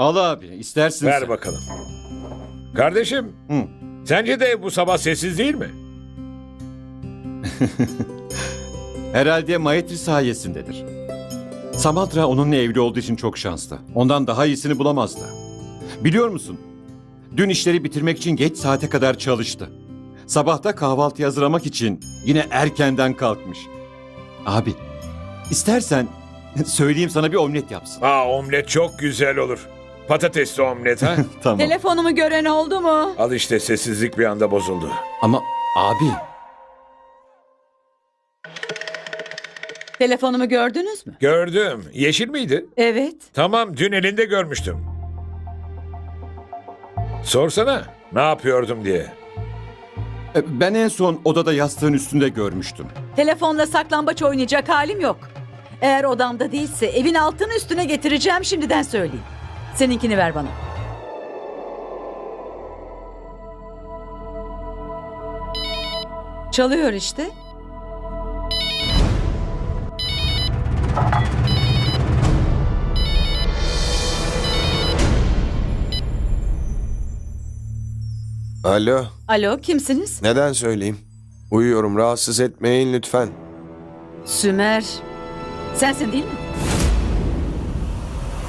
Al abi istersin Ver sen. bakalım. Kardeşim, Hı. sence de bu sabah sessiz değil mi? Herhalde Maitri sayesindedir. Samantra onunla evli olduğu için çok şanslı. Ondan daha iyisini bulamazdı. Biliyor musun? Dün işleri bitirmek için geç saate kadar çalıştı. Sabahta kahvaltı hazırlamak için yine erkenden kalkmış. Abi, istersen söyleyeyim sana bir omlet yapsın. Aa omlet çok güzel olur. Patatesli omlet ha? tamam. Telefonumu gören oldu mu? Al işte sessizlik bir anda bozuldu. Ama abi, Telefonumu gördünüz mü? Gördüm. Yeşil miydi? Evet. Tamam dün elinde görmüştüm. Sorsana ne yapıyordum diye. e, ben en son odada yastığın üstünde görmüştüm. Telefonla saklambaç oynayacak halim yok. Eğer odamda değilse evin altını üstüne getireceğim şimdiden söyleyeyim. Seninkini ver bana. Çalıyor işte. Alo, Alo kimsiniz? neden söyleyeyim? Uyuyorum, rahatsız etmeyin lütfen. Sümer. Sensin değil mi?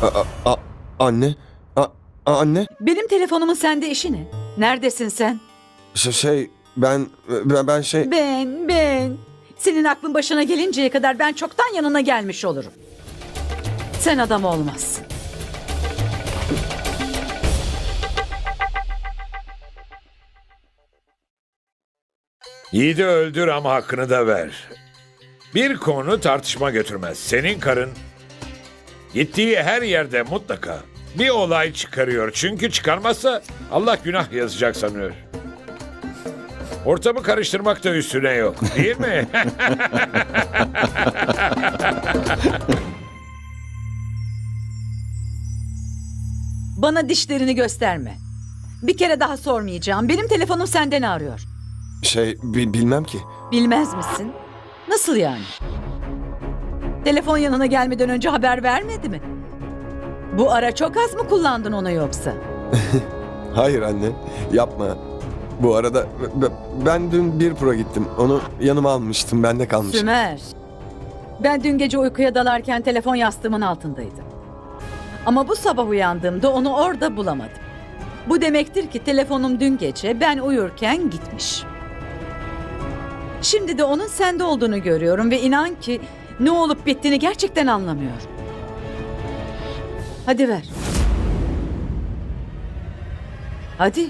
A- a- anne, a- anne, Benim telefonumun sende işi ne? Neredesin sen? Ş- şey, ben, ben, ben şey, Ben, ben. Senin aklın başına gelinceye kadar ben çoktan yanına gelmiş olurum. Sen adam olmazsın. Yiğidi öldür ama hakkını da ver. Bir konu tartışma götürmez. Senin karın gittiği her yerde mutlaka bir olay çıkarıyor. Çünkü çıkarmazsa Allah günah yazacak sanıyor. Ortamı karıştırmak da üstüne yok. Değil mi? Bana dişlerini gösterme. Bir kere daha sormayacağım. Benim telefonum senden arıyor. şey, bi- bilmem ki. Bilmez misin? Nasıl yani? Telefon yanına gelmeden önce haber vermedi mi? Bu ara çok az mı kullandın onu yoksa? Hayır anne, yapma. Bu arada b- ben dün bir pro gittim. Onu yanıma almıştım, bende kalmış. Sümer. Ben dün gece uykuya dalarken telefon yastığımın altındaydı. Ama bu sabah uyandığımda onu orada bulamadım. Bu demektir ki telefonum dün gece ben uyurken gitmiş. Şimdi de onun sende olduğunu görüyorum ve inan ki ne olup bittiğini gerçekten anlamıyorum. Hadi ver. Hadi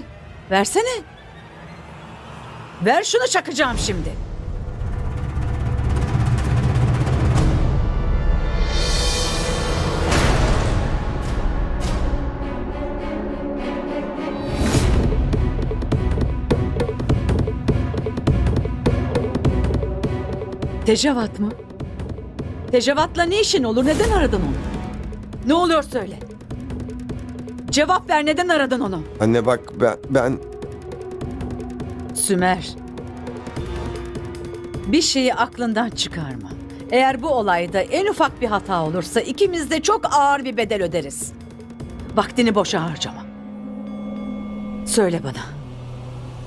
versene. Ver şunu çakacağım şimdi. Tecavat mı? Tecavatla ne işin olur? Neden aradın onu? Ne oluyor söyle. Cevap ver neden aradın onu? Anne bak ben, ben Sümer. Bir şeyi aklından çıkarma. Eğer bu olayda en ufak bir hata olursa ikimiz de çok ağır bir bedel öderiz. Vaktini boşa harcama. Söyle bana.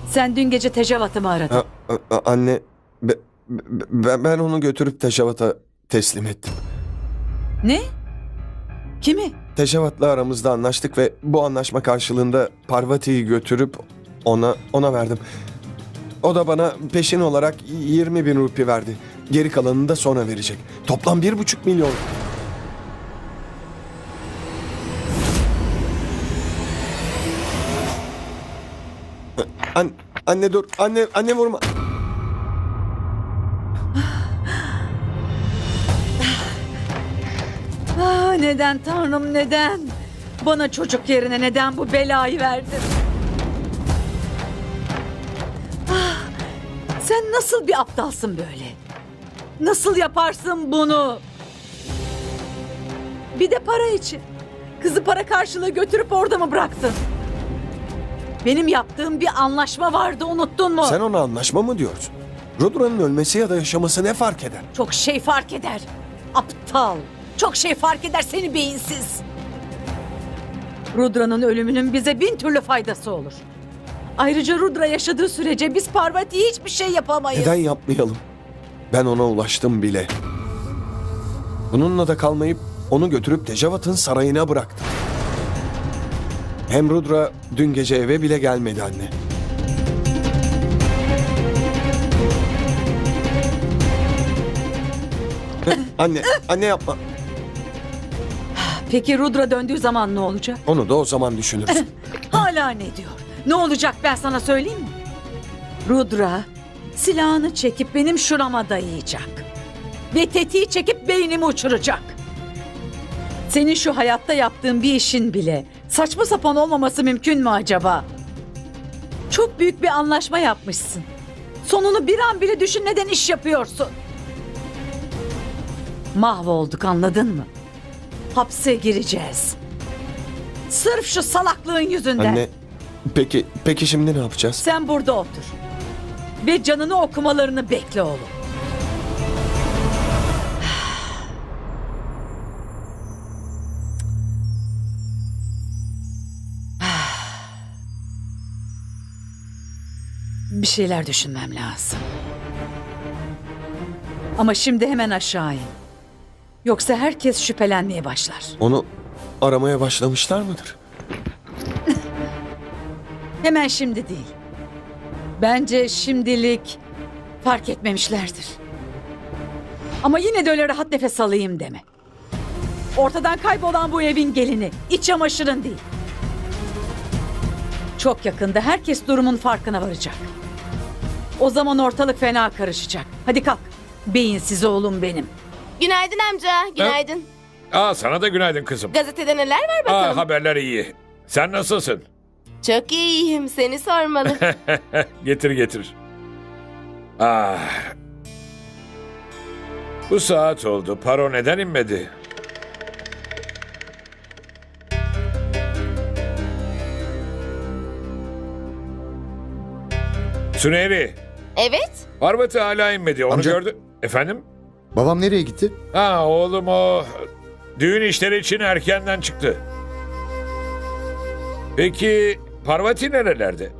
Sen dün gece Tecavat'ı mı aradın? a- a- anne be- be- ben, ben onu götürüp Teşavat'a teslim ettim. Ne? Kimi? Teşavat'la aramızda anlaştık ve bu anlaşma karşılığında Parvati'yi götürüp ona ona verdim. O da bana peşin olarak 20 bin rupi verdi. Geri kalanını da sonra verecek. Toplam bir buçuk milyon. An anne dur. Anne anne vurma. Neden tanrım neden? Bana çocuk yerine neden bu belayı verdin? Ah, sen nasıl bir aptalsın böyle? Nasıl yaparsın bunu? Bir de para için. Kızı para karşılığı götürüp orada mı bıraktın? Benim yaptığım bir anlaşma vardı unuttun mu? Sen ona anlaşma mı diyorsun? Rudra'nın ölmesi ya da yaşaması ne fark eder? Çok şey fark eder. Aptal. Çok şey fark eder seni beyinsiz. Rudra'nın ölümünün bize bin türlü faydası olur. Ayrıca Rudra yaşadığı sürece biz Parvati'ye hiçbir şey yapamayız. Neden yapmayalım? Ben ona ulaştım bile. Bununla da kalmayıp onu götürüp Tejavat'ın sarayına bıraktım. Hem Rudra dün gece eve bile gelmedi anne. anne, anne yapma. Peki Rudra döndüğü zaman ne olacak? Onu da o zaman düşünürüz. Hala ne diyor? Ne olacak ben sana söyleyeyim mi? Rudra silahını çekip benim şurama dayayacak. Ve tetiği çekip beynimi uçuracak. Senin şu hayatta yaptığın bir işin bile saçma sapan olmaması mümkün mü acaba? Çok büyük bir anlaşma yapmışsın. Sonunu bir an bile düşünmeden iş yapıyorsun. Mahvolduk anladın mı? Hapse gireceğiz. Sırf şu salaklığın yüzünden. anne, peki, peki şimdi ne yapacağız? Sen burada otur. Ve canını okumalarını bekle oğlum. Bir şeyler düşünmem lazım. Ama şimdi hemen aşağı in. Yoksa herkes şüphelenmeye başlar. Onu aramaya başlamışlar mıdır? Hemen şimdi değil. Bence şimdilik fark etmemişlerdir. Ama yine de öyle rahat nefes alayım deme. Ortadan kaybolan bu evin gelini, iç çamaşırın değil. Çok yakında herkes durumun farkına varacak. O zaman ortalık fena karışacak. Hadi kalk. Beyinsiz oğlum benim. Günaydın amca, günaydın. Aa sana da günaydın kızım. Gazetede neler var Aa bakalım. haberler iyi. Sen nasılsın? Çok iyiyim, seni sormalı. getir getir. Ah. Bu saat oldu. Paro neden inmedi? Süneyri, evet, Parvati hala inmedi. Onu Amca. gördü. Efendim? Babam nereye gitti? Ha oğlum o düğün işleri için erkenden çıktı. Peki Parvati nerelerde?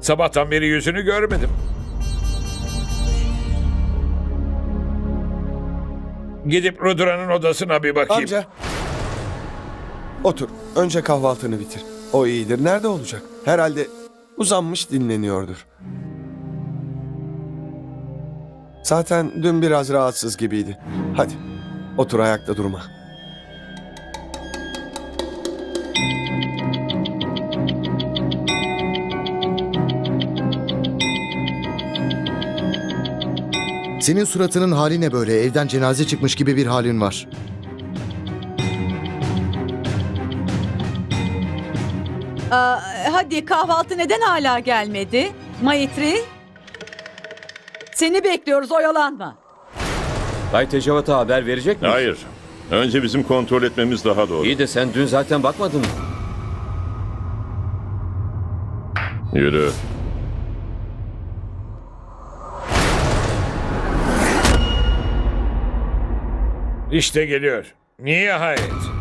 Sabahtan beri yüzünü görmedim. Gidip Rudra'nın odasına bir bakayım. Amca. Otur. Önce kahvaltını bitir. O iyidir. Nerede olacak? Herhalde uzanmış dinleniyordur. Zaten dün biraz rahatsız gibiydi. Hadi. Otur ayakta durma. Senin suratının hali ne böyle? Evden cenaze çıkmış gibi bir halin var. Aa, hadi kahvaltı neden hala gelmedi? Maitri? Seni bekliyoruz oyalanma. Bay Tecavat'a haber verecek mi? Hayır. Önce bizim kontrol etmemiz daha doğru. İyi de sen dün zaten bakmadın mı? Yürü. İşte geliyor. Nihayet.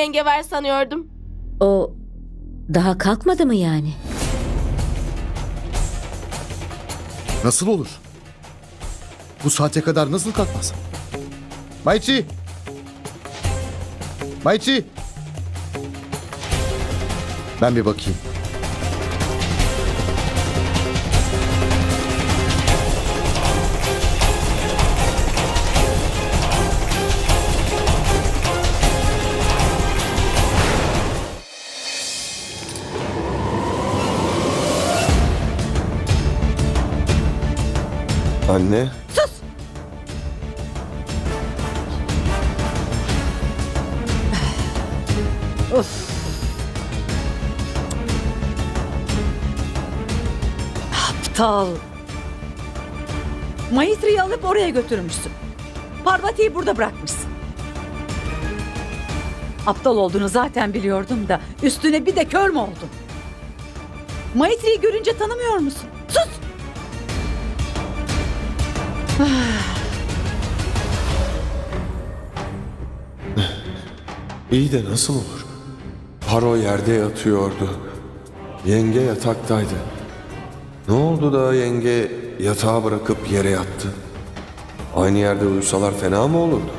Yenge var sanıyordum. O daha kalkmadı mı yani? Nasıl olur? Bu saate kadar nasıl kalkmaz? Mayçi! Mayçi! Ben bir bakayım. Anne. Of. Aptal. Maitri'yi alıp oraya götürmüşsün. Parvati'yi burada bırakmışsın. Aptal olduğunu zaten biliyordum da üstüne bir de kör mü oldun? Maitri'yi görünce tanımıyor musun? Sus! İyi de nasıl olur? Paro yerde yatıyordu. Yenge yataktaydı. Ne oldu da yenge yatağı bırakıp yere yattı? Aynı yerde uyusalar fena mı olurdu?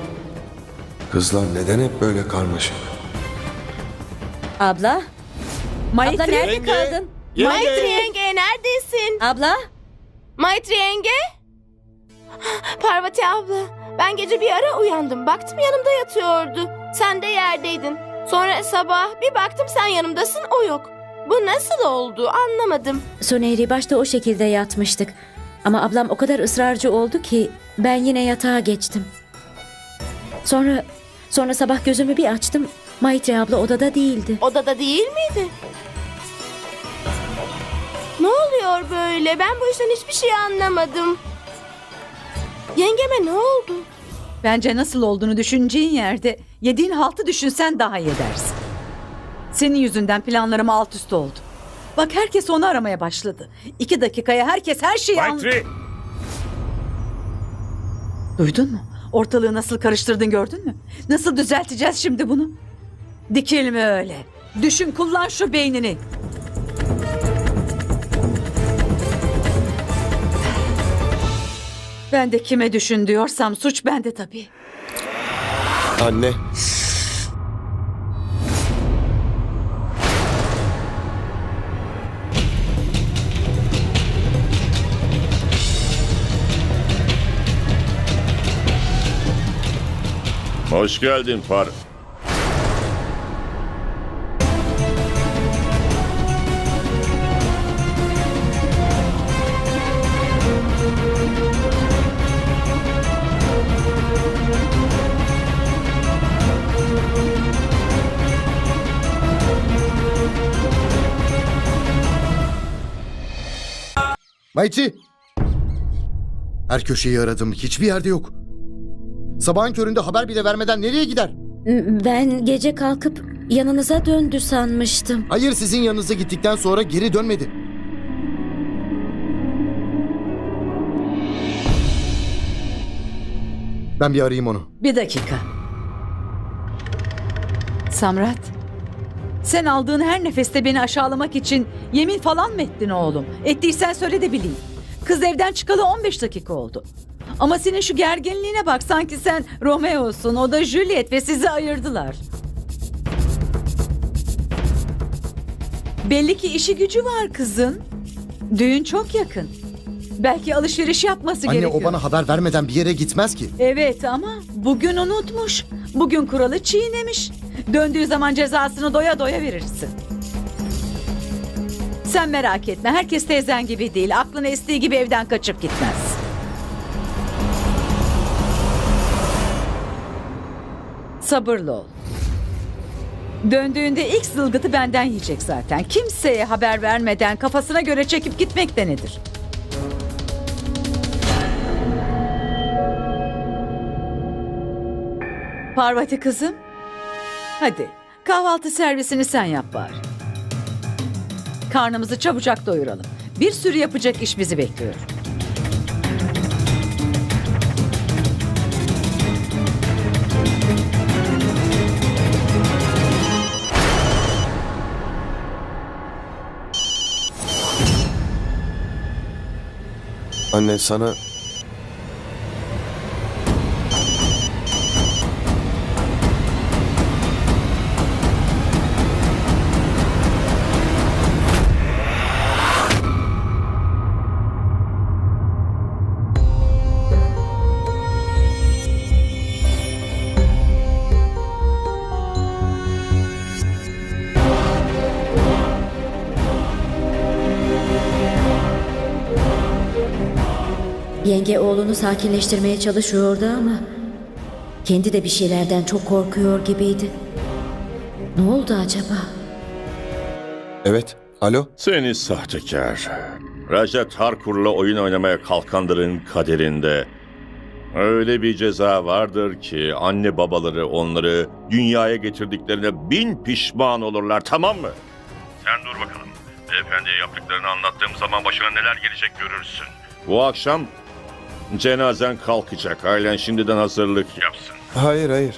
Kızlar neden hep böyle karmaşık? Abla? Abla Maitri, nerede kaldın? Maitri yenge neredesin? Abla? Maitri yenge? Parvati abla, ben gece bir ara uyandım. Baktım yanımda yatıyordu. Sen de yerdeydin. Sonra sabah bir baktım sen yanımdasın, o yok. Bu nasıl oldu anlamadım. Soneri başta o şekilde yatmıştık. Ama ablam o kadar ısrarcı oldu ki ben yine yatağa geçtim. Sonra sonra sabah gözümü bir açtım. Maitri abla odada değildi. Odada değil miydi? Ne oluyor böyle? Ben bu işten hiçbir şey anlamadım. Yengeme ne oldu? Bence nasıl olduğunu düşüneceğin yerde yediğin haltı düşünsen daha iyi edersin. Senin yüzünden planlarım alt üst oldu. Bak herkes onu aramaya başladı. İki dakikaya herkes her şeyi an... Maytri! Duydun mu? Ortalığı nasıl karıştırdın gördün mü? Nasıl düzelteceğiz şimdi bunu? Dikilme öyle. Düşün kullan şu beynini. Ben de kime düşün diyorsam suç bende tabii. Anne. Hoş geldin Far. Mayçi! Her köşeyi aradım. Hiçbir yerde yok. Sabahın köründe haber bile vermeden nereye gider? Ben gece kalkıp yanınıza döndü sanmıştım. Hayır sizin yanınıza gittikten sonra geri dönmedi. Ben bir arayayım onu. Bir dakika. Samrat. Sen aldığın her nefeste beni aşağılamak için yemin falan mı ettin oğlum? Ettiysen söyle de bileyim. Kız evden çıkalı 15 dakika oldu. Ama senin şu gerginliğine bak sanki sen Romeo'sun o da Juliet ve sizi ayırdılar. Belli ki işi gücü var kızın. Düğün çok yakın. Belki alışveriş yapması Anne gerekiyor. o bana haber vermeden bir yere gitmez ki. Evet ama bugün unutmuş. Bugün kuralı çiğnemiş. Döndüğü zaman cezasını doya doya verirsin. Sen merak etme. Herkes teyzen gibi değil. Aklına estiği gibi evden kaçıp gitmez. Sabırlı ol. Döndüğünde ilk zılgıtı benden yiyecek zaten. Kimseye haber vermeden kafasına göre çekip gitmek de nedir? Parvati kızım. Hadi kahvaltı servisini sen yap bari. Karnımızı çabucak doyuralım. Bir sürü yapacak iş bizi bekliyor. Anne sana Yenge oğlunu sakinleştirmeye çalışıyordu ama kendi de bir şeylerden çok korkuyor gibiydi. Ne oldu acaba? Evet. Alo. Seni sahtekar. Raja Tarkur'la oyun oynamaya kalkanların kaderinde. Öyle bir ceza vardır ki anne babaları onları dünyaya getirdiklerine bin pişman olurlar tamam mı? Sen dur bakalım. Beyefendiye yaptıklarını anlattığım zaman başına neler gelecek görürsün. Bu akşam cenazen kalkacak. Ailen şimdiden hazırlık yapsın. Hayır hayır.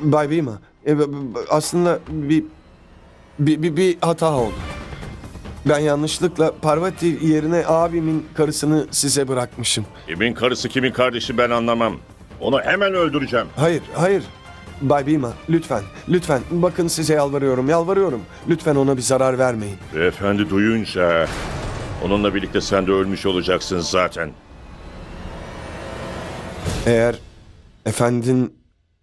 Bay Bima. e, b- b- aslında bir, bir, bir, bir hata oldu. Ben yanlışlıkla Parvati yerine abimin karısını size bırakmışım. Kimin karısı kimin kardeşi ben anlamam. Onu hemen öldüreceğim. Hayır, hayır. Bay Bima, lütfen, lütfen. Bakın size yalvarıyorum, yalvarıyorum. Lütfen ona bir zarar vermeyin. Beyefendi duyunca onunla birlikte sen de ölmüş olacaksın zaten. Eğer efendin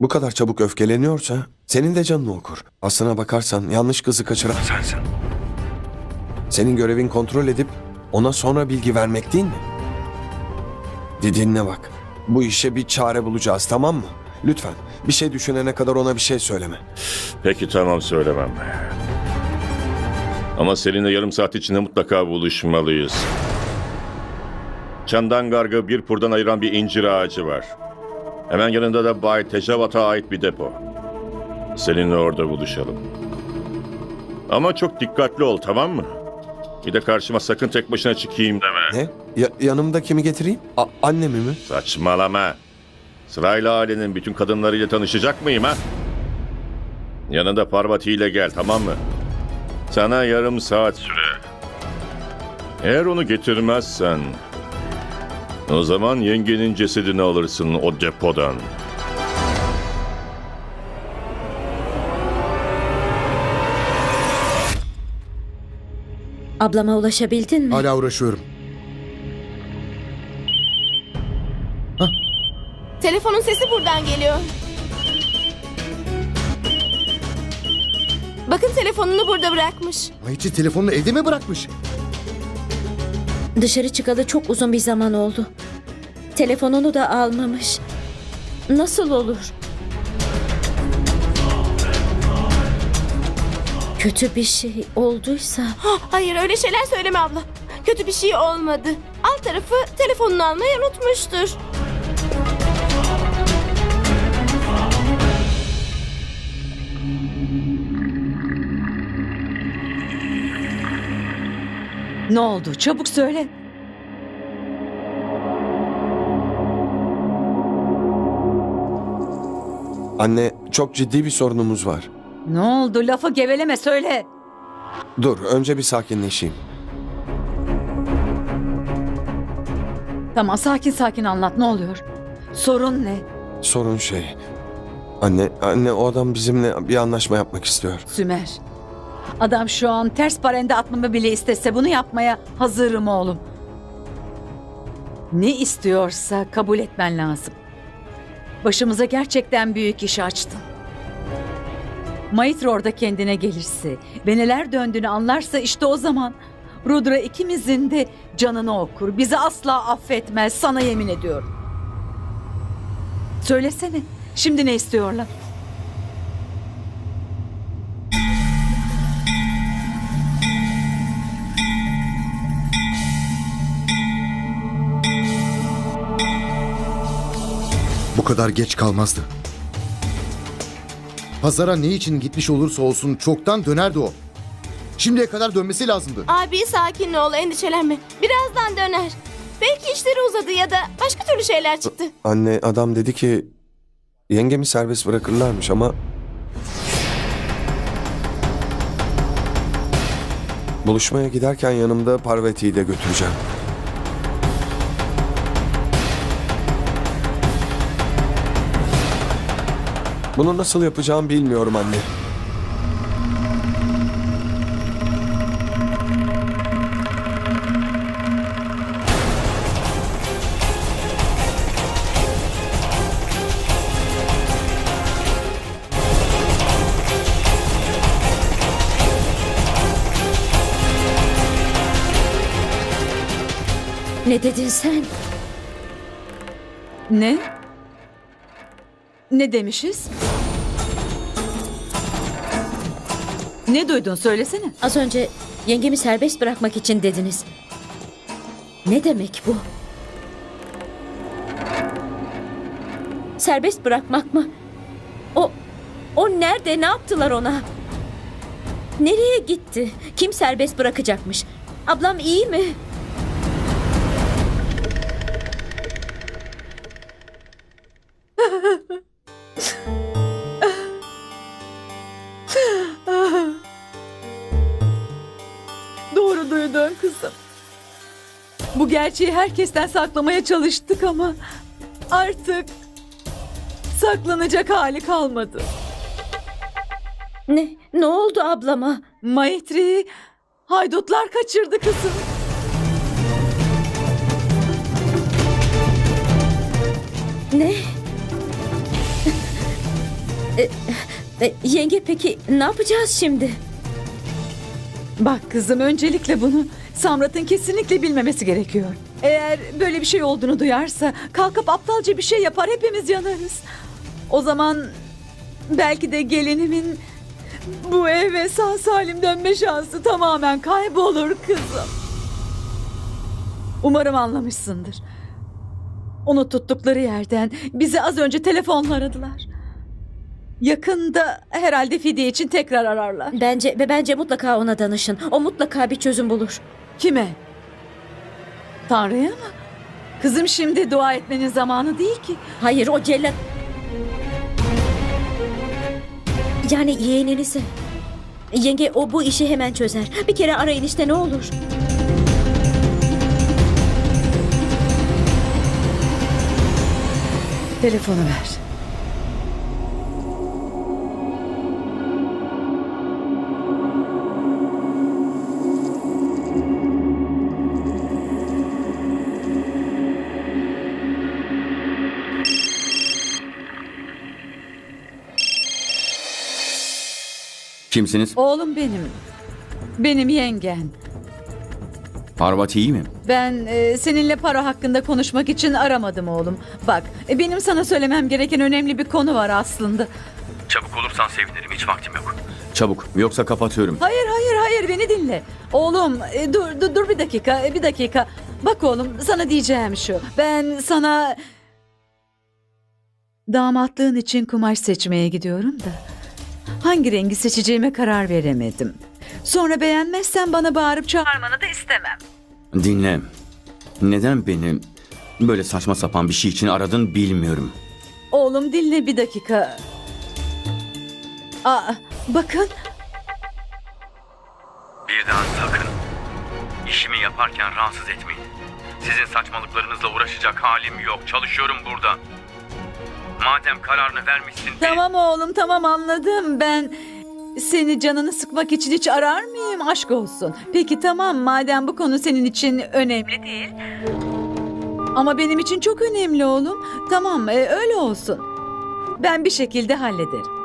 bu kadar çabuk öfkeleniyorsa senin de canını okur. Aslına bakarsan yanlış kızı kaçıran sensin. Senin görevin kontrol edip ona sonra bilgi vermek değil mi? Di- Dinle bak. Bu işe bir çare bulacağız tamam mı? Lütfen bir şey düşünene kadar ona bir şey söyleme. Peki tamam söylemem. Ama seninle yarım saat içinde mutlaka buluşmalıyız. Çandangarg'ı bir purdan ayıran bir incir ağacı var. Hemen yanında da Bay Tejavat'a ait bir depo. Seninle orada buluşalım. Ama çok dikkatli ol tamam mı? Bir de karşıma sakın tek başına çıkayım deme. Ne? Ya- yanımda kimi getireyim? A- annemi mi? Saçmalama. Sırayla ailenin bütün kadınlarıyla tanışacak mıyım ha? Yanında Parvati ile gel tamam mı? Sana yarım saat süre. Eğer onu getirmezsen... O zaman yengenin cesedini alırsın o depodan. Ablama ulaşabildin mi? Hala uğraşıyorum. Telefonun sesi buradan geliyor. Bakın telefonunu burada bırakmış. Ayçi telefonunu evde mi bırakmış? Dışarı çıkalı çok uzun bir zaman oldu. Telefonunu da almamış. Nasıl olur? Kötü bir şey olduysa Hah, hayır öyle şeyler söyleme abla. Kötü bir şey olmadı. Alt tarafı telefonunu almayı unutmuştur. Ne oldu? Çabuk söyle. Anne çok ciddi bir sorunumuz var. Ne oldu? Lafı geveleme söyle. Dur önce bir sakinleşeyim. Tamam sakin sakin anlat ne oluyor? Sorun ne? Sorun şey. Anne, anne o adam bizimle bir anlaşma yapmak istiyor. Sümer. Adam şu an ters parende atmamı bile istese bunu yapmaya hazırım oğlum. Ne istiyorsa kabul etmen lazım. Başımıza gerçekten büyük iş açtın. Maitri orada kendine gelirse ve neler döndüğünü anlarsa işte o zaman Rudra ikimizin de canını okur. Bizi asla affetmez sana yemin ediyorum. Söylesene şimdi ne istiyorlar? Kadar geç kalmazdı. Pazara ne için gitmiş olursa olsun çoktan dönerdi o. Şimdiye kadar dönmesi lazımdı. Abi sakin ol endişelenme. Birazdan döner. Belki işleri uzadı ya da başka türlü şeyler çıktı. Anne adam dedi ki yengemi serbest bırakırlarmış ama buluşmaya giderken yanımda Parvati'yi de götüreceğim. Bunu nasıl yapacağım bilmiyorum anne. ne dedin sen? Ne? Ne demişiz? Ne duydun söylesene. Az önce yengemi serbest bırakmak için dediniz. Ne demek bu? Serbest bırakmak mı? O o nerede? Ne yaptılar ona? Nereye gitti? Kim serbest bırakacakmış? Ablam iyi mi? Bu gerçeği herkesten saklamaya çalıştık ama artık saklanacak hali kalmadı. Ne? Ne oldu ablama? Maitri haydutlar kaçırdı kızım. Ne? E, e, yenge peki ne yapacağız şimdi? Bak kızım öncelikle bunu Samrat'ın kesinlikle bilmemesi gerekiyor. Eğer böyle bir şey olduğunu duyarsa kalkıp aptalca bir şey yapar hepimiz yanarız. O zaman belki de gelinimin bu eve sağ salim dönme şansı tamamen kaybolur kızım. Umarım anlamışsındır. Onu tuttukları yerden bizi az önce telefonla aradılar. Yakında herhalde fidye için tekrar ararlar. Bence bence mutlaka ona danışın. O mutlaka bir çözüm bulur. Kime? Tanrı'ya mı? Kızım şimdi dua etmenin zamanı değil ki. Hayır o cellat... Yani yeğeninizi. Yenge o bu işi hemen çözer. Bir kere arayın işte ne olur. Telefonu ver. Kimsiniz? Oğlum benim. Benim yengen. Parvati iyi mi? Ben e, seninle para hakkında konuşmak için aramadım oğlum. Bak e, benim sana söylemem gereken önemli bir konu var aslında. Çabuk olursan sevinirim. Hiç vaktim yok. Çabuk yoksa kapatıyorum. Hayır hayır hayır beni dinle. Oğlum e, dur dur, dur bir dakika e, bir dakika. Bak oğlum sana diyeceğim şu. Ben sana damatlığın için kumaş seçmeye gidiyorum da. Hangi rengi seçeceğime karar veremedim. Sonra beğenmezsen bana bağırıp çağırmanı da istemem. Dinle. Neden beni böyle saçma sapan bir şey için aradın bilmiyorum. Oğlum dinle bir dakika. Aa, bakın Bir daha sakın işimi yaparken rahatsız etmeyin. Sizin saçmalıklarınızla uğraşacak halim yok. Çalışıyorum burada. Madem kararını vermişsin... tamam oğlum tamam anladım ben seni canını sıkmak için hiç arar mıyım aşk olsun. Peki tamam madem bu konu senin için önemli değil. Ama benim için çok önemli oğlum. Tamam e, öyle olsun. Ben bir şekilde hallederim.